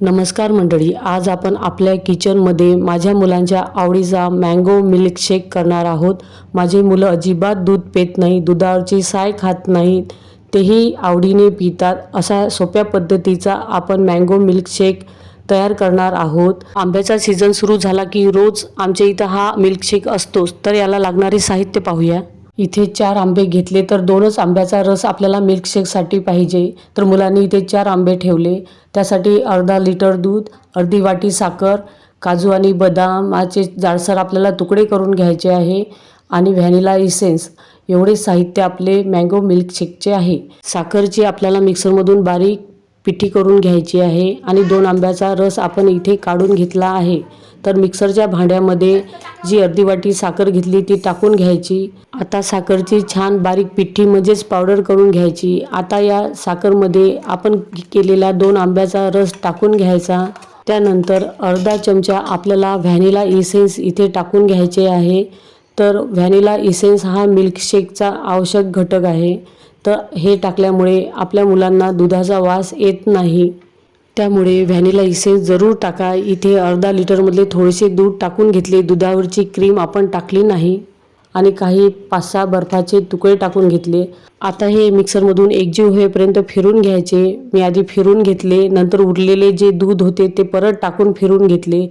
नमस्कार मंडळी आज आपण आपल्या किचनमध्ये माझ्या मुलांच्या आवडीचा मँगो मिल्कशेक करणार आहोत. माझी मुलं अजिबात दूध पित नाही दुधावरची साय खात नाहीत तेही आवडीने पितात. असा सोप्या पद्धतीचा आपण मँगो मिल्कशेक तयार करणार आहोत. आंब्याचा सीझन सुरू झाला की रोज आमच्या इथं हा मिल्कशेक असतोच. तर याला लागणारे साहित्य पाहूया. इथे चार आंबे घेतले तर दोनच आंब्याचा रस आपल्याला मिल्कशेकसाठी पाहिजे. तर मुलांनी इथे चार आंबे ठेवले. त्यासाठी अर्धा लिटर दूध अर्धी वाटी साखर काजू आणि बदामाचे जाडसर आपल्याला तुकडे करून घ्यायचे आहे. आणि व्हॅनिला इसेन्स एवढे साहित्य आपले मँगो मिल्कशेकचे आहे. साखरची आपल्याला मिक्सरमधून बारीक पिठी करून घ्यायची आहे. आणि दोन आंब्याचा रस आपण इथे काढून घेतला आहे. तर मिक्सरच्या भांड्यामध्ये जी अर्धी वाटी साखर घेतली ती टाकून घ्यायची. आता साखरची छान बारीक पिठी म्हणजेच पावडर करून घ्यायची. आता या साखरमध्ये आपण केलेला दोन आंब्याचा रस टाकून घ्यायचा. त्यानंतर अर्धा चमचा आपल्याला व्हॅनिला इसेन्स इथे टाकून घ्यायचे आहे. तर व्हॅनिला इसेन्स हा मिल्कशेकचा आवश्यक घटक आहे. तर हे टाकल्यामुळे आपल्या मुलांना दुधाचा वास येत नाही. त्यामुळे व्हॅनिला इसेन्स जरूर टाका. इथे अर्धा लिटरमधले थोडेसे दूध टाकून घेतले. दुधावरची क्रीम आपण टाकली नाही. आणि काही पाच सहा बर्फाचे तुकडे टाकून घेतले. आता हे मिक्सरमधून एकजीव होईपर्यंत फिरून घ्यायचे. मी आधी फिरून घेतले. नंतर उरलेले जे दूध होते ते परत टाकून फिरून घेतले.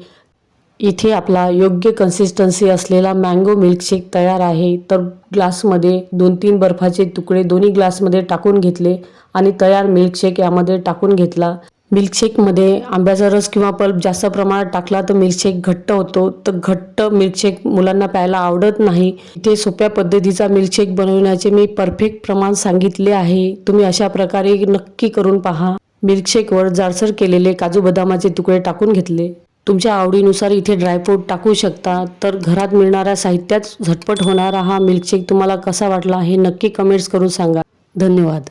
इथे आपला योग्य कन्सिस्टन्सी असलेला मँगो मिल्कशेक तयार आहे. तर ग्लासमध्ये दोन तीन बर्फाचे तुकडे दोन्ही ग्लासमध्ये टाकून घेतले. आणि तयार मिल्कशेक यामध्ये टाकून घेतला. मिल्कशेकमध्ये आंब्याचा रस किंवा पल्प जास्त प्रमाणात टाकला तर मिल्कशेक घट्ट होतो. तर घट्ट मिल्कशेक मुलांना प्यायला आवडत नाही. इथे सोप्या पद्धतीचा मिल्कशेक बनवण्याचे मी परफेक्ट प्रमाण सांगितले आहे. तुम्ही अशा प्रकारे नक्की करून पहा. मिल्कशेकवर जाडसर केलेले काजू बदामाचे तुकडे टाकून घेतले. तुमच्या आवडीनुसार इथे ड्रायफ्रूट टाकू शकता. तर घरात मिळणाऱ्या साहित्यात झटपट होणारा हा मिल्कशेक तुम्हाला कसा वाटला हे नक्की कमेंट्स करून सांगा. धन्यवाद.